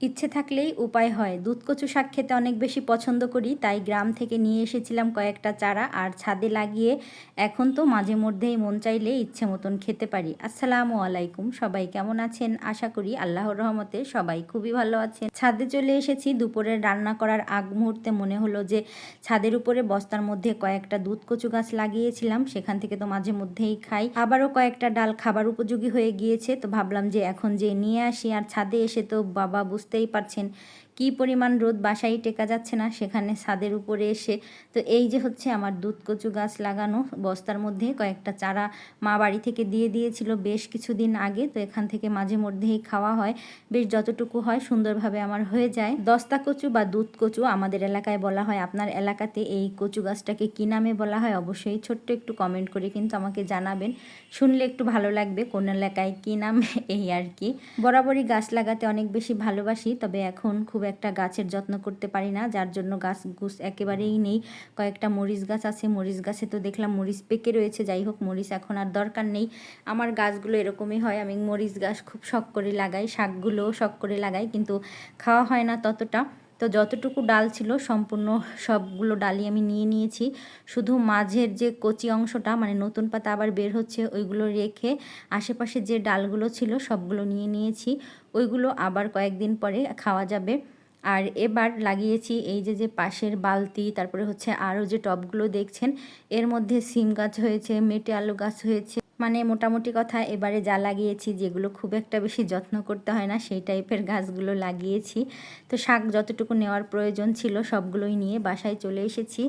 ইচ্ছে থাকলেই উপায় হয়। দুধ কচু শাক খেতে অনেক বেশি পছন্দ করি, তাই গ্রাম থেকে নিয়ে এসেছিলাম কয়েকটা চারা আর ছাদে লাগিয়ে এখন তো মাঝে মধ্যেই মন চাইলে ইচ্ছে মতন খেতে পারি। আসসালামু আলাইকুম, সবাই কেমন আছেন? আশা করি আল্লাহর রহমতে সবাই খুবই ভালো আছেন। ছাদে চলে এসেছি, দুপুরে রান্না করার আগ মুহূর্তে মনে হলো যে ছাদের উপরে বস্তার মধ্যে কয়েকটা দুধ কচু গাছ লাগিয়েছিলাম, সেখান থেকে তো মাঝে মধ্যেই খাই। আবারও কয়েকটা ডাল খাবার উপযোগী হয়ে গিয়েছে, তো ভাবলাম যে এখন যে নিয়ে আসি, আর ছাদে এসে তো বাবা বুঝতেই পারছেন। কি পরিমাণ রোদ বাসায় টেকা যাচ্ছে না সেখানে ছাদের উপরে এসে, তো এই যে হচ্ছে আমার দুধ কচু গাছ লাগানো, বস্তার মধ্যে কয়েকটা চারা মা বাড়ি থেকে দিয়ে দিয়েছিল বেশ কিছুদিন আগে, তো এখান থেকে মাঝে মধ্যেই খাওয়া হয়। বেশ যতটুকু হয় সুন্দরভাবে আমার হয়ে যায়। দস্তা কচু বা দুধ কচু আমাদের এলাকায় বলা হয়। আপনার এলাকাতে এই কচু গাছটাকে কী নামে বলা হয় অবশ্যই ছোট্ট একটু কমেন্ট করে কিন্তু আমাকে জানাবেন। শুনলে একটু ভালো লাগবে কোন এলাকায় কী নাম এই আর কি। বরাবরই গাছ লাগাতে অনেক বেশি ভালোবাসি, তবে এখন খুব একটা গাছের যত্ন করতে পারি না যার জন্য গাছ গুছ একেবারেই নেই। কয়েকটা মরিচ গাছ আছে মরিচ গাছে তো দেখলাম মরিচ পেকে রয়েছে যাই হোক মরিচ এখন আর দরকার নেই। আমার গাছগুলো এরকমই হয় আমি মরিচ গাছ খুব শখ করে লাগাই শাকগুলোও শখ করে লাগাই কিন্তু খাওয়া হয় না ততটা। তো যতটুকু ডাল ছিল সম্পূর্ণ সবগুলো ডালই আমি নিয়ে নিয়েছি। শুধু মাঝের যে কচি অংশটা মানে নতুন পাতা আবার বের হচ্ছে ওইগুলো রেখে আশেপাশে যে ডালগুলো ছিল সবগুলো নিয়ে নিয়েছি। ওইগুলো আবার কয়েকদিন পরে খাওয়া যাবে। আর এবার লাগিয়েছি এই যে যে পাশের বালতি, তারপরে হচ্ছে আরও যে টবগুলো দেখছেন, এর মধ্যে সিম গাছ হয়েছে, মেটে আলু গাছ হয়েছে। মানে মোটামুটি কথা এবারে যা লাগিয়েছি, যেগুলো খুব একটা বেশি যত্ন করতে হয় না, সেই টাইপের গাছগুলো লাগিয়েছি। তো শাক যতটুকু নেওয়ার প্রয়োজন ছিল, সবগুলোই নিয়ে বাসায় চলে এসেছি।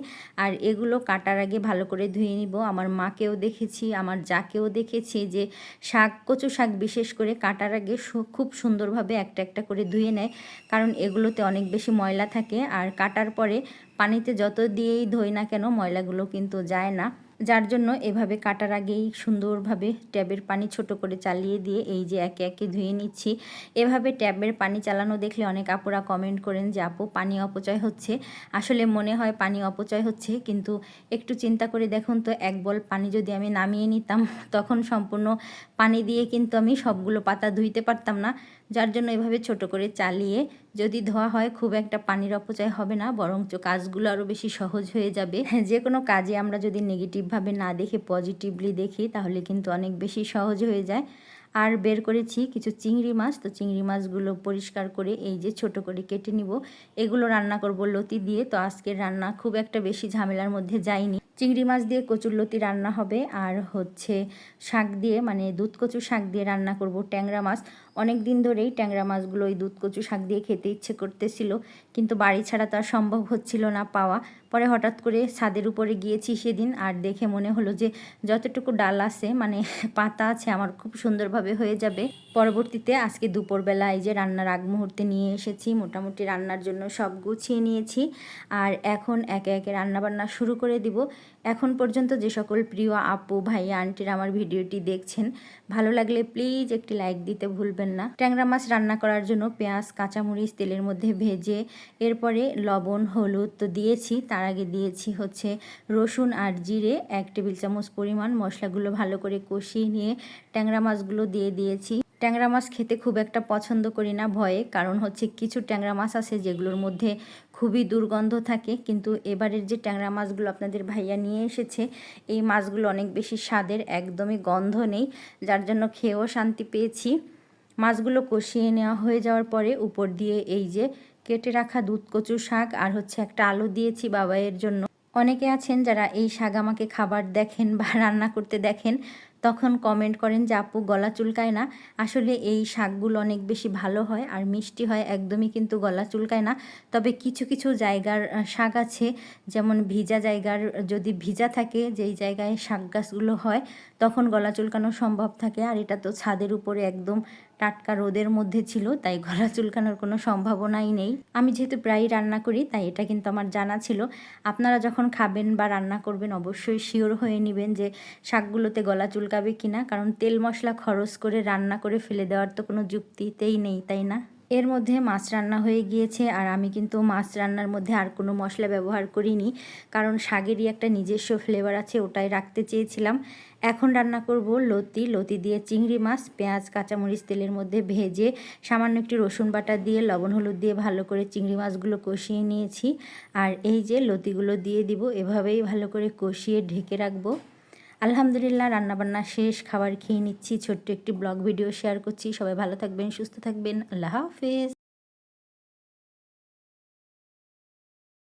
আর এগুলো কাটার আগে ভালো করে ধুয়ে নিব। আমার মাকেও দেখেছি, আমার যাকেও দেখেছি যে শাক, কচু শাক বিশেষ করে কাটার আগে খুব সুন্দরভাবে একটা একটা করে ধুয়ে নেয়। কারণ এগুলোতে অনেক বেশি ময়লা থাকে। আর কাটার পরে পানিতে যত দিয়েই ধোই না কেন, ময়লাগুলো কিন্তু যায় না। যার জন্য এভাবে কাটার আগেই সুন্দরভাবে ট্যাবের পানি ছোট করে চালিয়ে দিয়ে এই যে একে একে ধুয়ে নিচ্ছি। এভাবে ট্যাবের পানি চালানো দেখলে অনেক আপুরা কমেন্ট করেন যে, আপু, পানি অপচয় হচ্ছে? আসলে মনে হয় পানি অপচয় হচ্ছে, কিন্তু একটু চিন্তা করে দেখুন তো, এক বল পানি যদি আমি নামিয়ে নিতাম, তখন সম্পূর্ণ পানি দিয়ে কিন্তু আমি সবগুলো পাতা ধুইতে পারতাম না। যার জন্য এভাবে ছোট করে চালিয়ে যদি ধোয়া হয় খুব একটা পানির অপচয় হবে না বরঞ্চ কাজগুলো আরও বেশি সহজ হয়ে যাবে। হ্যাঁ, যে কোনো কাজে আমরা যদি নেগেটিভভাবে না দেখে পজিটিভলি দেখি তাহলে কিন্তু অনেক বেশি সহজ হয়ে যায়। আর বের করেছি কিছু চিংড়ি মাছ তো চিংড়ি মাছগুলো পরিষ্কার করে এই যে ছোট করে কেটে নিব। এগুলো রান্না করব লতি দিয়ে তো আজকের রান্না খুব একটা বেশি ঝামেলার মধ্যে যায়নি। চিংড়ি মাছ দিয়ে কচুরলতি রান্না হবে। আর হচ্ছে শাক দিয়ে মানে দুধ কচু শাক দিয়ে রান্না করব ট্যাংরা মাছ। অনেক দিন ধরেই ট্যাংরা মাছগুলো ওই দুধ কচু শাক দিয়ে খেতে ইচ্ছে করতেছিল। কিন্তু বাড়ি ছাড়া তো আর সম্ভব হচ্ছিল না পাওয়া। পরে হঠাৎ করে ছাদের উপরে গিয়েছি সেদিন আর দেখে মনে হলো যে যতটুকু ডাল আছে মানে পাতা আছে, আমার খুব সুন্দরভাবে হয়ে যাবে। পরবর্তীতে আজকে দুপুরবেলা এই যে রান্নার আগ মুহূর্তে নিয়ে এসেছি, মোটামুটি রান্নার জন্য সব গুছিয়ে নিয়েছি। আর এখন একে একে রান্নাবান্না শুরু করে দিব। এখন পর্যন্ত যে সকল প্রিয় আপু ভাইয়া আন্টিরা আমার ভিডিওটি দেখছেন, ভালো লাগলে প্লিজ একটি লাইক দিতে ভুলবেন না। ট্যাংরা মাছ রান্না করার জন্য পেঁয়াজ, কাঁচামরিচ তেলের মধ্যে ভেজে এরপরে লবণ, হলুদ তো দিয়েছি, তার আগে দিয়েছি হচ্ছে রসুন আর জিরে, এক টেবিল চামচ পরিমাণ মশলাগুলো ভালো করে কষিয়ে নিয়ে ট্যাংরা মাছগুলো দিয়ে দিয়েছি। ট্যাংরা মাছ খেতে খুব একটা পছন্দ করি না ভয়ে, কারণ হচ্ছে কিছু ট্যাংরা মাছ আছে যেগুলোর মধ্যে খুবই দুর্গন্ধ থাকে, কিন্তু এবারের যে ট্যাংরা মাছগুলো আপনাদের ভাইয়া নিয়ে এসেছে, এই মাছগুলো অনেক বেশি স্বাদের, একদমই গন্ধ নেই, যার জন্য খেয়েও শান্তি পেয়েছি। মাছগুলো কষিয়ে নেওয়া হয়ে যাওয়ার পরে উপর দিয়ে এই যে কেটে রাখা দুধ কচু শাক আর হচ্ছে একটা আলু দিয়েছি বাবাইয়ের জন্য। অনেকে আছেন যারা এই শাক আমাকে খাবার দেখেন বা রান্না করতে দেখেন তখন কমেন্ট করেন যে, আপু, গলা চুলকায় না। আসলে এই শাকগুলো অনেক বেশি ভালো হয় আর মিষ্টি হয়, একদমই কিন্তু গলা চুলকায় না। তবে কিছু কিছু জায়গার শাক আছে, যেমন ভিজা জায়গার যদি ভিজা থাকে, যেই জায়গায় শাক গাছগুলো হয়, তখন গলা চুলকানো সম্ভব থাকে। আর এটা তো ছাদের উপরে একদম টাটকা রোদের মধ্যে ছিল, তাই গলা চুলকানোর কোনো সম্ভাবনাই নেই। আমি যেহেতু প্রায়ই রান্না করি, তাই এটা কিন্তু আমার জানা ছিল। আপনারা যখন খাবেন বা রান্না করবেন, অবশ্যই শিওর হয়ে নেবেন যে, শাকগুলোতে গলা চুলকাবে কিনা কারণ তেল মশলা খরচ করে রান্না করে ফেলে দেওয়ার তো কোনো যুক্তিতেই নেই, তাই না? এর মধ্যে মাছ রান্না হয়ে গিয়েছে আর আমি কিন্তু মাছ রান্নার মধ্যে আর কোনো মশলা ব্যবহার করিনি। কারণ শাগেরই একটা নিজস্ব ফ্লেভার আছে, ওটাই রাখতে চেয়েছিলাম। এখন রান্না করব লতি লতি দিয়ে চিংড়ি মাছ, পেঁয়াজ, কাঁচামরিচ তেলের মধ্যে ভেজে সামান্য একটু রসুন বাটা দিয়ে, লবণ হলুদ দিয়ে ভালো করে চিংড়ি মাছগুলো কষিয়ে নিয়েছি। আর এই যে লতিগুলো দিয়ে দিব, এভাবেই ভালো করে কষিয়ে ঢেকে রাখব। আলহামদুলিল্লাহ, রান্নাবান্না শেষ, খাবার খেয়ে নিচ্ছি, ছোট্ট একটি ব্লগ ভিডিও শেয়ার করছি। সবাই ভালো থাকবেন, সুস্থ থাকবেন। আল্লাহ হাফেজ।